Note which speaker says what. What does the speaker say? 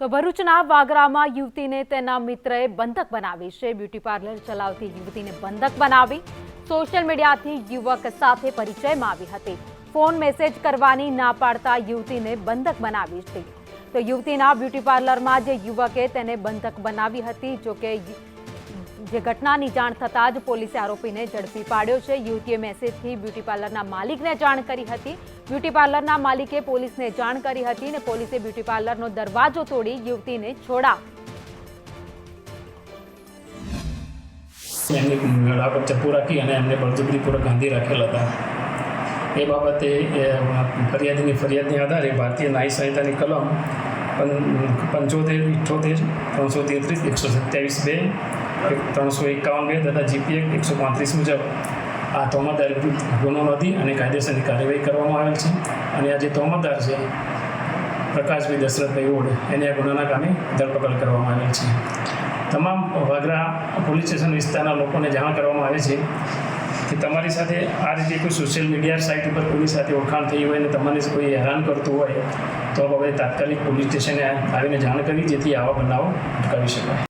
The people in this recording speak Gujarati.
Speaker 1: તો ભરૂચના વાગરામાં યુવતીને તેના મિત્રએ બંધક બનાવી છે. બ્યુટી પાર્લર ચલાવતી યુવતીને બંધક બનાવી સોશિયલ મીડિયાથી યુવક સાથે પરિચયમાં આવી હતી. ફોન મેસેજ કરવાની ના પાડતા યુવતીને બંધક બનાવી હતી તો યુવતીના બ્યુટી પાર્લરમાં જે યુવકે તેને બંધક બનાવી હતી, જોકે જે ઘટનાની જાણ થતાં જ પોલીસે આરોપીને ઝડપી પાડ્યો છે. યુવતીએ મેસેજથી બ્યુટી પાર્લરના માલિકને જાણ કરી હતી. બ્યુટી પાર્લરના માલિકે પોલીસને જાણ કરી હતી અને પોલીસે બ્યુટી પાર્લરનો દરવાજો તોડી યુવતીને છોડાવી
Speaker 2: એમની લાગત ચપ્પુ રાખી અને એમને બળજબરીપૂર્વક ગાંધી રાખેલ હતા. એ બાબતે ફરિયાદીની ફરિયાદની આધારે ભારતીય ન્યાય સંહિતાની કલમ પંચોતેર ઇઠ્ઠોતેર ત્રણસો તેત્રીસ, એકસો સત્યાવીસ બે ત્રણસો એકાવન બે તથા જીપીએ એકસો પાંત્રીસ મુજબ આ તોમરદાર ગુનો નોંધી અને કાયદેસરની કાર્યવાહી કરવામાં આવેલ છે. અને આ જે તોમરદાર છે, પ્રકાશભાઈ દશરથભાઈ ઓડ એને આ ગુનાના કામે ધરપકડ કરવામાં આવેલ છે. તમામ વાગરા પોલીસ સ્ટેશન વિસ્તારના લોકોને જાણ કરવામાં આવે છે કે તમારી સાથે આ રીતે કોઈ સોશિયલ મીડિયા સાઇટ ઉપર કોઈની સાથે ઓળખાણ થઈ હોય અને તમને કોઈ હેરાન કરતું હોય, તો હવે તાત્કાલિક પોલીસ સ્ટેશને આવીને જાણ કરી, જેથી આવા બનાવો અટકાવી શકાય.